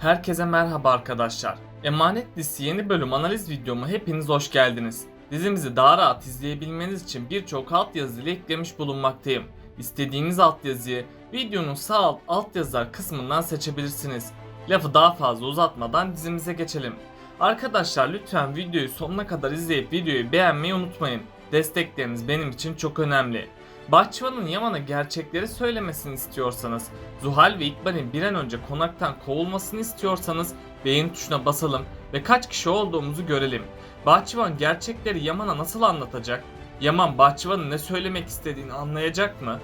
Herkese merhaba arkadaşlar. Emanet dizisi yeni bölüm analiz videoma hepiniz hoş geldiniz. Dizimizi daha rahat izleyebilmeniz için birçok altyazı ile eklemiş bulunmaktayım. İstediğiniz altyazıyı videonun sağ alt altyazılar kısmından seçebilirsiniz. Lafı daha fazla uzatmadan dizimize geçelim. Arkadaşlar lütfen videoyu sonuna kadar izleyip videoyu beğenmeyi unutmayın. Destekleriniz benim için çok önemli. Bahçıvan'ın Yaman'a gerçekleri söylemesini istiyorsanız, Zuhal ve İkbal'in bir an önce konaktan kovulmasını istiyorsanız beğen tuşuna basalım ve kaç kişi olduğumuzu görelim. Bahçıvan gerçekleri Yaman'a nasıl anlatacak? Yaman Bahçıvan'ın ne söylemek istediğini anlayacak mı?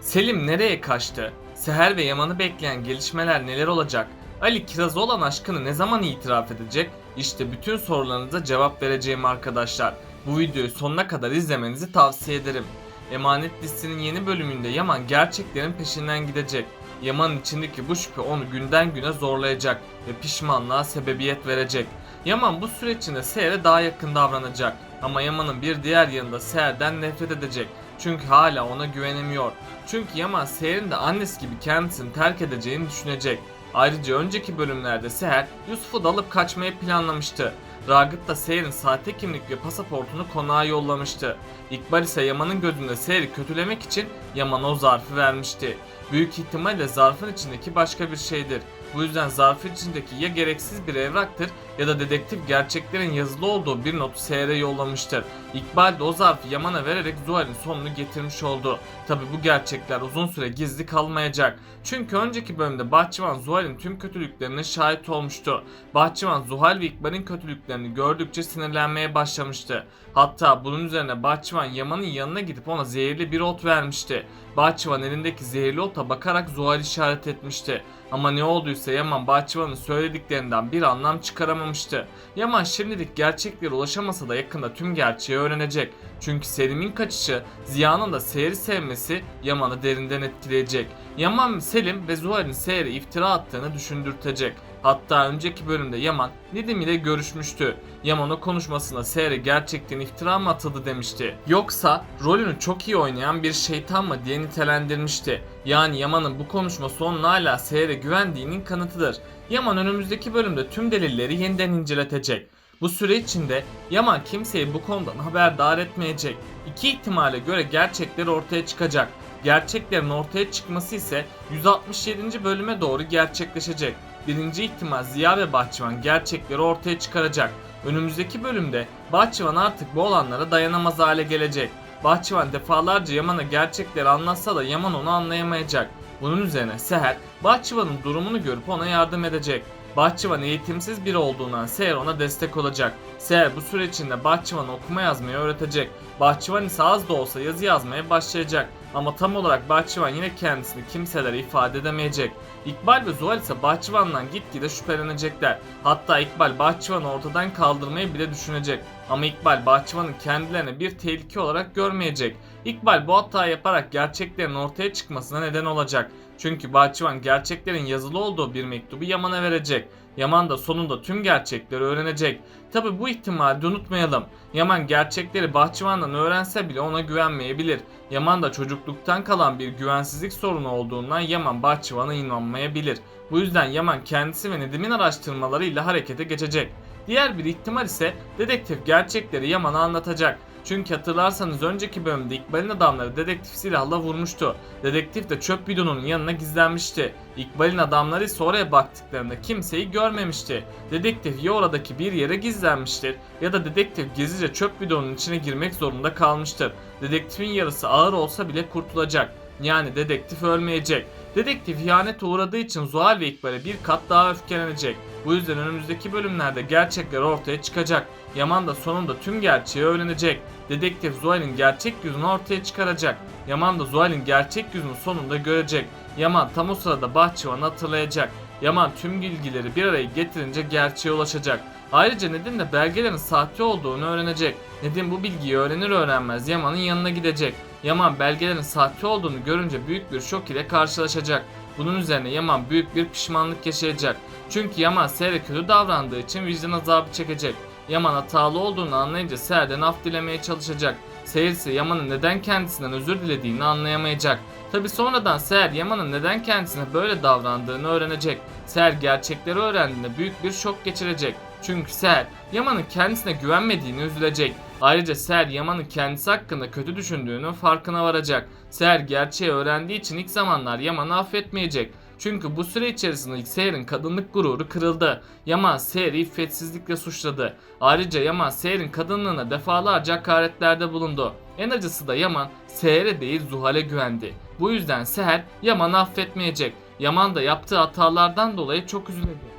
Selim nereye kaçtı? Seher ve Yaman'ı bekleyen gelişmeler neler olacak? Ali Kiraz'a olan aşkını ne zaman itiraf edecek? İşte bütün sorularınıza cevap vereceğim arkadaşlar. Bu videoyu sonuna kadar izlemenizi tavsiye ederim. Emanet dizisinin yeni bölümünde Yaman gerçeklerin peşinden gidecek. Yaman'ın içindeki bu şüphe onu günden güne zorlayacak ve pişmanlığa sebebiyet verecek. Yaman bu süreç içinde Seher'e daha yakın davranacak. Ama Yaman'ın bir diğer yanında Seher'den nefret edecek. Çünkü hala ona güvenemiyor. Çünkü Yaman Seher'in de annesi gibi kendisini terk edeceğini düşünecek. Ayrıca önceki bölümlerde Seher Yusuf'u da alıp kaçmayı planlamıştı. Ragıp da Seher'in sahte kimlik ve pasaportunu konağa yollamıştı. İkbal ise Yaman'ın gözünde Seher'i kötülemek için Yaman'a o zarfı vermişti. Büyük ihtimalle zarfın içindeki başka bir şeydir. Bu yüzden zarfın içindeki ya gereksiz bir evraktır ya da dedektif gerçeklerin yazılı olduğu bir notu Seher'e yollamıştır. İkbal de o zarfı Yaman'a vererek Zuhal'in sonunu getirmiş oldu. Tabi bu gerçekler uzun süre gizli kalmayacak. Çünkü önceki bölümde Bahçıvan Zuhal'in tüm kötülüklerine şahit olmuştu. Bahçıvan Zuhal ve İkbal'in kötülüklerini gördükçe sinirlenmeye başlamıştı. Hatta bunun üzerine Bahçıvan Yaman'ın yanına gidip ona zehirli bir ot vermişti. Bahçıvan elindeki zehirli ota bakarak Zuhal işaret etmişti. Ama ne olduysa Yaman Bahçıvan'ın söylediklerinden bir anlam çıkaramamıştı. Yaman şimdilik gerçeklere ulaşamasa da yakında tüm gerçeği öğrenecek. Çünkü Selim'in kaçışı, Ziya'nın da Seher'i sevmesi Yaman'ı derinden etkileyecek. Yaman Selim ve Zuhal'in Seher'e iftira attığını düşündürtecek. Hatta önceki bölümde Yaman Nedim ile görüşmüştü. Yaman o konuşmasında Seher'e gerçekten iftira mı atıldı demişti. Yoksa rolünü çok iyi oynayan bir şeytan mı diye nitelendirmişti. Yani Yaman'ın bu konuşması onun hala Seher'e güvendiğinin kanıtıdır. Yaman önümüzdeki bölümde tüm delilleri yeniden inceletecek. Bu süre içinde Yaman kimseyi bu konudan haberdar etmeyecek. İki ihtimale göre gerçekler ortaya çıkacak. Gerçeklerin ortaya çıkması ise 167. bölüme doğru gerçekleşecek. Birinci ihtimal Ziya ve Bahçıvan gerçekleri ortaya çıkaracak. Önümüzdeki bölümde Bahçıvan artık bu olanlara dayanamaz hale gelecek. Bahçıvan defalarca Yaman'a gerçekleri anlatsa da Yaman onu anlayamayacak. Bunun üzerine Seher, Bahçıvan'ın durumunu görüp ona yardım edecek. Bahçıvan eğitimsiz biri olduğundan Seher ona destek olacak. Seher bu süre içinde Bahçıvan'a okuma yazmayı öğretecek. Bahçıvan ise az da olsa yazı yazmaya başlayacak. Ama tam olarak Bahçıvan yine kendisini kimselere ifade edemeyecek. İkbal ve Zuhal ise Bahçıvan'dan gitgide şüphelenecekler. Hatta İkbal Bahçıvan'ı ortadan kaldırmayı bile düşünecek. Ama İkbal Bahçıvan'ı kendilerine bir tehlike olarak görmeyecek. İkbal bu hatayı yaparak gerçeklerin ortaya çıkmasına neden olacak. Çünkü Bahçıvan gerçeklerin yazılı olduğu bir mektubu Yaman'a verecek. Yaman da sonunda tüm gerçekleri öğrenecek. Tabi bu ihtimali unutmayalım. Yaman gerçekleri Bahçıvan'dan öğrense bile ona güvenmeyebilir. Yaman da çocukluktan kalan bir güvensizlik sorunu olduğundan Yaman Bahçıvan'a inanmayabilir. Bu yüzden Yaman kendisi ve Nedim'in araştırmalarıyla harekete geçecek. Diğer bir ihtimal ise dedektif gerçekleri Yaman'a anlatacak. Çünkü hatırlarsanız önceki bölümde İkbal'in adamları dedektif silahla vurmuştu. Dedektif de çöp bidonunun yanına gizlenmişti. İkbal'in adamları ise oraya baktıklarında kimseyi görmemişti. Dedektif ya oradaki bir yere gizlenmiştir ya da dedektif gizlice çöp bidonunun içine girmek zorunda kalmıştır. Dedektifin yarısı ağır olsa bile kurtulacak. Yani dedektif ölmeyecek. Dedektif ihanete uğradığı için Zuhal ve İkbal'e bir kat daha öfkelenecek. Bu yüzden önümüzdeki bölümlerde gerçekler ortaya çıkacak. Yaman da sonunda tüm gerçeği öğrenecek. Dedektif Zuhal'in gerçek yüzünü ortaya çıkaracak. Yaman da Zuhal'in gerçek yüzünü sonunda görecek. Yaman tam o sırada Bahçıvan'ı hatırlayacak. Yaman tüm bilgileri bir araya getirince gerçeğe ulaşacak. Ayrıca Nedim de belgelerin sahte olduğunu öğrenecek. Nedim bu bilgiyi öğrenir öğrenmez Yaman'ın yanına gidecek. Yaman belgelerin sahte olduğunu görünce büyük bir şok ile karşılaşacak. Bunun üzerine Yaman büyük bir pişmanlık yaşayacak. Çünkü Yaman Seher'e kötü davrandığı için vicdan azabı çekecek. Yaman hatalı olduğunu anlayınca Seher'den af dilemeye çalışacak. Seher ise Yaman'ın neden kendisinden özür dilediğini anlayamayacak. Tabi sonradan Seher Yaman'ın neden kendisine böyle davrandığını öğrenecek. Seher gerçekleri öğrendiğinde büyük bir şok geçirecek. Çünkü Seher Yaman'ın kendisine güvenmediğini üzülecek. Ayrıca Seher Yaman'ın kendisi hakkında kötü düşündüğünün farkına varacak. Seher gerçeği öğrendiği için ilk zamanlar Yaman'ı affetmeyecek. Çünkü bu süre içerisinde Seher'in kadınlık gururu kırıldı. Yaman Seher'i iffetsizlikle suçladı. Ayrıca Yaman Seher'in kadınlığına defalarca hakaretlerde bulundu. En acısı da Yaman Seher'e değil Zuhal'e güvendi. Bu yüzden Seher Yaman'ı affetmeyecek. Yaman da yaptığı hatalardan dolayı çok üzülecek.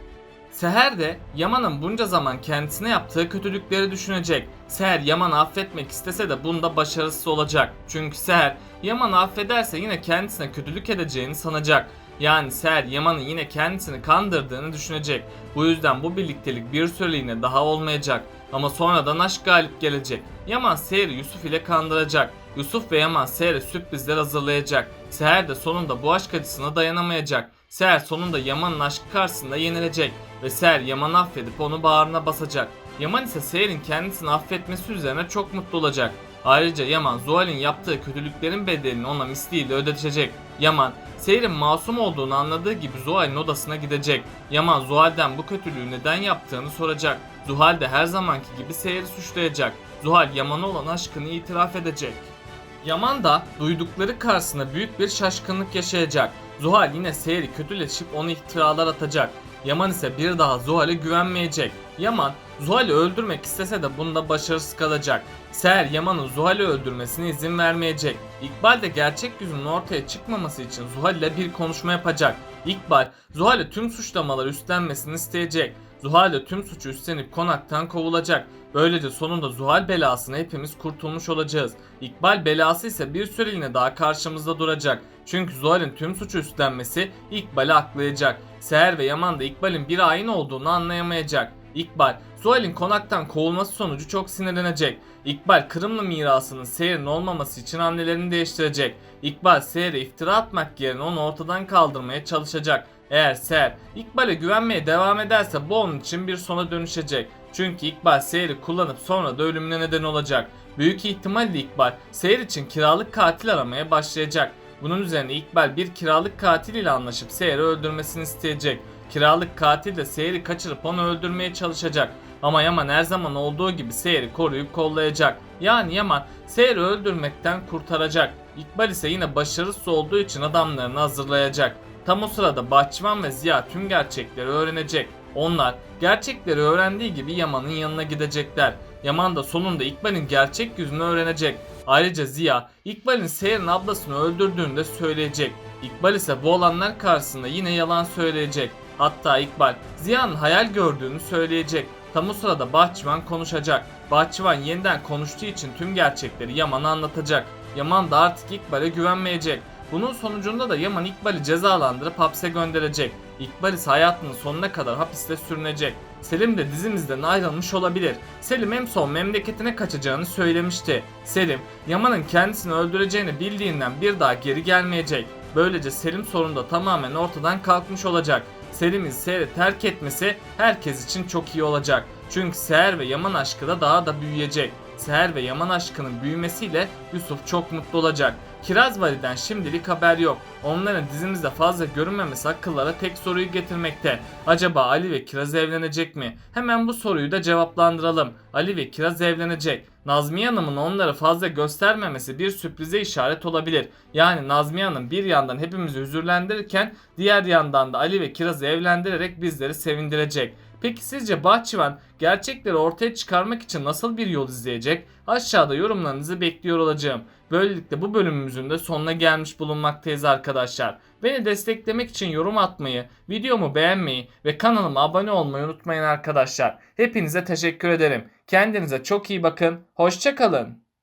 Seher de Yaman'ın bunca zaman kendisine yaptığı kötülükleri düşünecek. Seher Yaman'ı affetmek istese de bunda başarısız olacak. Çünkü Seher Yaman'ı affederse yine kendisine kötülük edeceğini sanacak. Yani Seher Yaman'ın yine kendisini kandırdığını düşünecek. Bu yüzden bu birliktelik bir süreliğine daha olmayacak. Ama sonradan aşk galip gelecek. Yaman Seher'i Yusuf ile kandıracak. Yusuf ve Yaman Seher'e sürprizler hazırlayacak. Seher de sonunda bu aşk acısına dayanamayacak. Seher sonunda Yaman'ın aşkı karşısında yenilecek ve Seher Yaman'ı affedip onu bağrına basacak. Yaman ise Seher'in kendisini affetmesi üzerine çok mutlu olacak. Ayrıca Yaman Zuhal'in yaptığı kötülüklerin bedelini ona misliyle ödetecek. Yaman, Seher'in masum olduğunu anladığı gibi Zuhal'in odasına gidecek. Yaman Zuhal'den bu kötülüğü neden yaptığını soracak. Zuhal de her zamanki gibi Seher'i suçlayacak. Zuhal Yaman'a olan aşkını itiraf edecek. Yaman da duydukları karşısında büyük bir şaşkınlık yaşayacak. Zuhal yine Seher'i kötüleşip onu iftiralar atacak. Yaman ise bir daha Zuhal'e güvenmeyecek. Yaman Zuhal'i öldürmek istese de bunda başarısız kalacak. Seher Yaman'ın Zuhal'i öldürmesine izin vermeyecek. İkbal de gerçek yüzünün ortaya çıkmaması için Zuhal ile bir konuşma yapacak. İkbal Zuhal'e tüm suçlamaları üstlenmesini isteyecek. Zuhal de tüm suçu üstlenip konaktan kovulacak. Böylece sonunda Zuhal belasına hepimiz kurtulmuş olacağız. İkbal belası ise bir süreliğine daha karşımızda duracak. Çünkü Zuhal'in tüm suçu üstlenmesi İkbal'i aklayacak. Seher ve Yaman da İkbal'in bir hain olduğunu anlayamayacak. İkbal, Zuhal'in konaktan kovulması sonucu çok sinirlenecek. İkbal, Kırımlı mirasının Seher'in olmaması için hamlelerini değiştirecek. İkbal, Seher'e iftira atmak yerine onu ortadan kaldırmaya çalışacak. Eğer Seher, İkbal'e güvenmeye devam ederse bu onun için bir sona dönüşecek. Çünkü İkbal Seher'i kullanıp sonra da ölümüne neden olacak. Büyük ihtimalle İkbal, Seher için kiralık katil aramaya başlayacak. Bunun üzerine İkbal bir kiralık katil ile anlaşıp Seher'i öldürmesini isteyecek. Kiralık katil de Seher'i kaçırıp onu öldürmeye çalışacak. Ama Yaman her zaman olduğu gibi Seher'i koruyup kollayacak. Yani Yaman Seher'i öldürmekten kurtaracak. İkbal ise yine başarısız olduğu için adamlarını hazırlayacak. Tam o sırada Bahçıvan ve Ziya tüm gerçekleri öğrenecek. Onlar gerçekleri öğrendiği gibi Yaman'ın yanına gidecekler. Yaman da sonunda İkbal'in gerçek yüzünü öğrenecek. Ayrıca Ziya, İkbal'in Seher'in ablasını öldürdüğünü de söyleyecek. İkbal ise bu olanlar karşısında yine yalan söyleyecek. Hatta İkbal, Ziya'nın hayal gördüğünü söyleyecek. Tam o sırada Bahçıvan konuşacak. Bahçıvan yeniden konuştuğu için tüm gerçekleri Yaman'a anlatacak. Yaman da artık İkbal'e güvenmeyecek. Bunun sonucunda da Yaman İkbal'i cezalandırıp hapse gönderecek. İkbal ise hayatının sonuna kadar hapiste sürünecek. Selim de dizimizden ayrılmış olabilir. Selim en son memleketine kaçacağını söylemişti. Selim, Yaman'ın kendisini öldüreceğini bildiğinden bir daha geri gelmeyecek. Böylece Selim sorunu da tamamen ortadan kalkmış olacak. Selim'in Seher'i terk etmesi herkes için çok iyi olacak. Çünkü Seher ve Yaman aşkı da daha da büyüyecek. Seher ve Yaman aşkının büyümesiyle Yusuf çok mutlu olacak. Kiraz Vali'den şimdilik haber yok. Onların dizimizde fazla görünmemesi akıllara tek soruyu getirmekte. Acaba Ali ve Kiraz evlenecek mi? Hemen bu soruyu da cevaplandıralım. Ali ve Kiraz evlenecek. Nazmiye Hanım'ın onları fazla göstermemesi bir sürprize işaret olabilir. Yani Nazmiye Hanım bir yandan hepimizi hüzürlendirirken diğer yandan da Ali ve Kiraz'ı evlendirerek bizleri sevindirecek. Peki sizce Bahçıvan gerçekleri ortaya çıkarmak için nasıl bir yol izleyecek? Aşağıda yorumlarınızı bekliyor olacağım. Böylelikle bu bölümümüzün de sonuna gelmiş bulunmaktayız arkadaşlar. Beni desteklemek için yorum atmayı, videomu beğenmeyi ve kanalıma abone olmayı unutmayın arkadaşlar. Hepinize teşekkür ederim. Kendinize çok iyi bakın. Hoşçakalın.